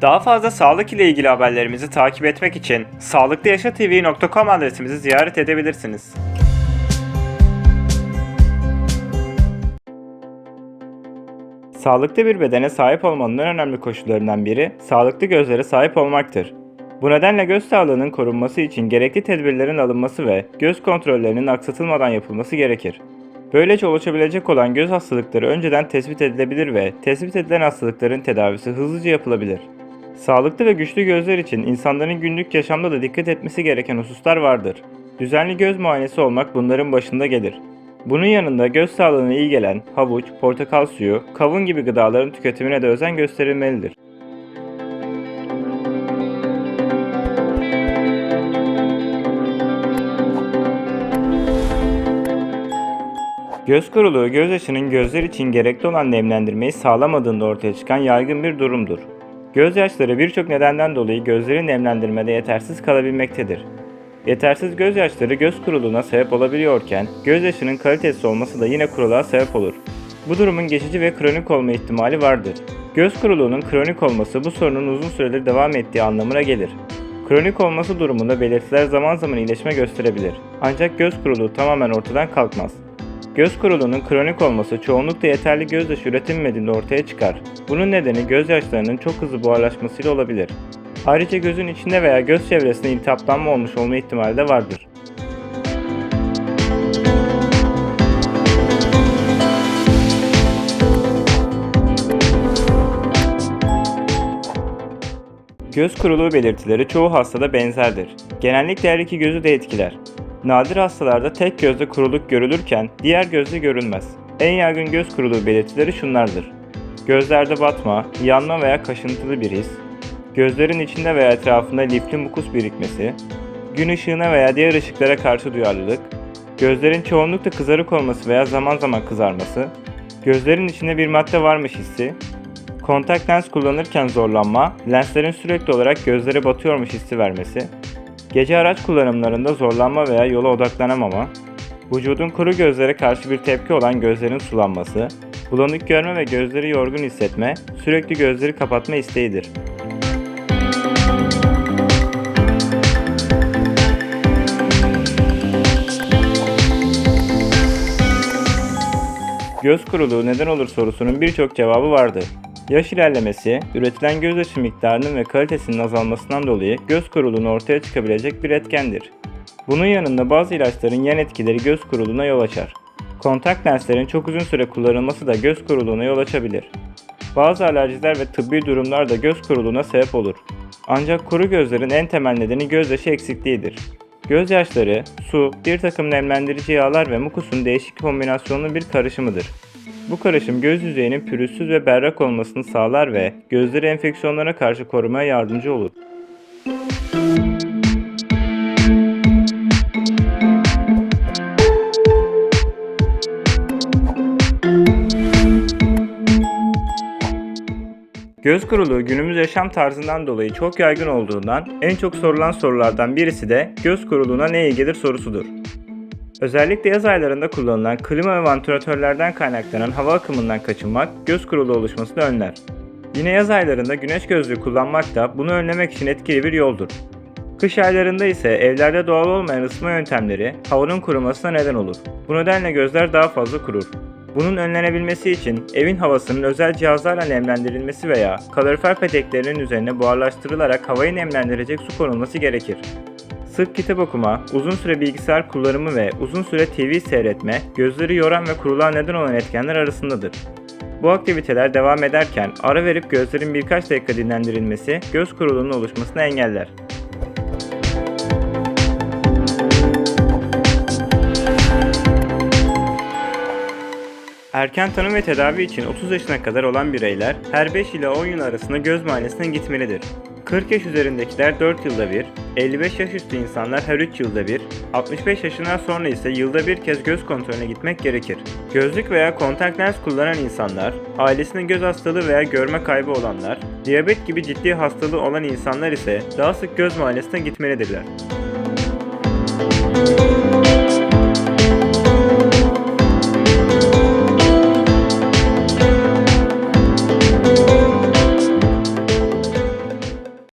Daha fazla sağlık ile ilgili haberlerimizi takip etmek için sağlıklıyaşatv.com adresimizi ziyaret edebilirsiniz. Sağlıklı bir bedene sahip olmanın en önemli koşullarından biri sağlıklı gözlere sahip olmaktır. Bu nedenle göz sağlığının korunması için gerekli tedbirlerin alınması ve göz kontrollerinin aksatılmadan yapılması gerekir. Böylece oluşabilecek olan göz hastalıkları önceden tespit edilebilir ve tespit edilen hastalıkların tedavisi hızlıca yapılabilir. Sağlıklı ve güçlü gözler için insanların günlük yaşamda da dikkat etmesi gereken hususlar vardır. Düzenli göz muayenesi olmak bunların başında gelir. Bunun yanında göz sağlığına iyi gelen havuç, portakal suyu, kavun gibi gıdaların tüketimine de özen gösterilmelidir. Göz kuruluğu gözyaşının gözler için gerekli olan nemlendirmeyi sağlamadığında ortaya çıkan yaygın bir durumdur. Gözyaşları birçok nedenden dolayı gözleri nemlendirmede yetersiz kalabilmektedir. Yetersiz gözyaşları göz kuruluğuna sebep olabiliyorken gözyaşının kalitesiz olması da yine kuruluğa sebep olur. Bu durumun geçici ve kronik olma ihtimali vardır. Göz kuruluğunun kronik olması bu sorunun uzun süredir devam ettiği anlamına gelir. Kronik olması durumunda belirtiler zaman zaman iyileşme gösterebilir. Ancak göz kuruluğu tamamen ortadan kalkmaz. Göz kuruluğunun kronik olması çoğunlukla yeterli gözyaşı üretilmediğinde ortaya çıkar. Bunun nedeni gözyaşlarının çok hızlı buharlaşmasıyla olabilir. Ayrıca gözün içinde veya göz çevresinde iltihaplanma olmuş olma ihtimali de vardır. Göz kuruluğu belirtileri çoğu hastada benzerdir. Genellikle her iki gözü de etkiler. Nadir hastalarda tek gözde kuruluk görülürken diğer gözde görülmez. En yaygın göz kuruluğu belirtileri şunlardır. Gözlerde batma, yanma veya kaşıntılı bir his, gözlerin içinde veya etrafında lifli mukus birikmesi, gün ışığına veya diğer ışıklara karşı duyarlılık, gözlerin çoğunlukla kızarık olması veya zaman zaman kızarması, gözlerin içinde bir madde varmış hissi, kontak lens kullanırken zorlanma, lenslerin sürekli olarak gözlere batıyormuş hissi vermesi, Gece araç kullanımlarında zorlanma veya yola odaklanamama, vücudun kuru gözlere karşı bir tepki olan gözlerin sulanması, bulanık görme ve gözleri yorgun hissetme, sürekli gözleri kapatma isteğidir. Göz kuruluğu neden olur sorusunun birçok cevabı vardır. Yaş ilerlemesi, üretilen gözyaşı miktarının ve kalitesinin azalmasından dolayı göz kuruluğuna ortaya çıkabilecek bir etkendir. Bunun yanında bazı ilaçların yan etkileri göz kuruluğuna yol açar. Kontak lenslerin çok uzun süre kullanılması da göz kuruluğuna yol açabilir. Bazı alerjiler ve tıbbi durumlar da göz kuruluğuna sebep olur. Ancak kuru gözlerin en temel nedeni gözyaşı eksikliğidir. Gözyaşları, su, bir takım nemlendirici yağlar ve mukusun değişik kombinasyonlu bir karışımıdır. Bu karışım göz yüzeyinin pürüzsüz ve berrak olmasını sağlar ve gözleri enfeksiyonlara karşı korumaya yardımcı olur. Göz kuruluğu günümüz yaşam tarzından dolayı çok yaygın olduğundan en çok sorulan sorulardan birisi de göz kuruluğuna ne iyi gelir sorusudur. Özellikle yaz aylarında kullanılan klima ve vantilatörlerden kaynaklanan hava akımından kaçınmak göz kuruluğu oluşmasını önler. Yine yaz aylarında güneş gözlüğü kullanmak da bunu önlemek için etkili bir yoldur. Kış aylarında ise evlerde doğal olmayan ısıtma yöntemleri havanın kurumasına neden olur. Bu nedenle gözler daha fazla kurur. Bunun önlenebilmesi için evin havasının özel cihazlarla nemlendirilmesi veya kalorifer peteklerinin üzerine buharlaştırılarak havayı nemlendirecek su konulması gerekir. Sık kitap okuma, uzun süre bilgisayar kullanımı ve uzun süre TV seyretme, gözleri yoran ve kuruluğa neden olan etkenler arasındadır. Bu aktiviteler devam ederken ara verip gözlerin birkaç dakika dinlendirilmesi göz kuruluğunun oluşmasını engeller. Erken tanı ve tedavi için 30 yaşına kadar olan bireyler her 5 ile 10 yıl arasında göz muayenesine gitmelidir. 40 yaş üzerindekiler 4 yılda bir, 55 yaş üstü insanlar her 3 yılda bir, 65 yaşından sonra ise yılda bir kez göz kontrolüne gitmek gerekir. Gözlük veya kontak lens kullanan insanlar, ailesinde göz hastalığı veya görme kaybı olanlar, diyabet gibi ciddi hastalığı olan insanlar ise daha sık göz muayenesine gitmelidirler.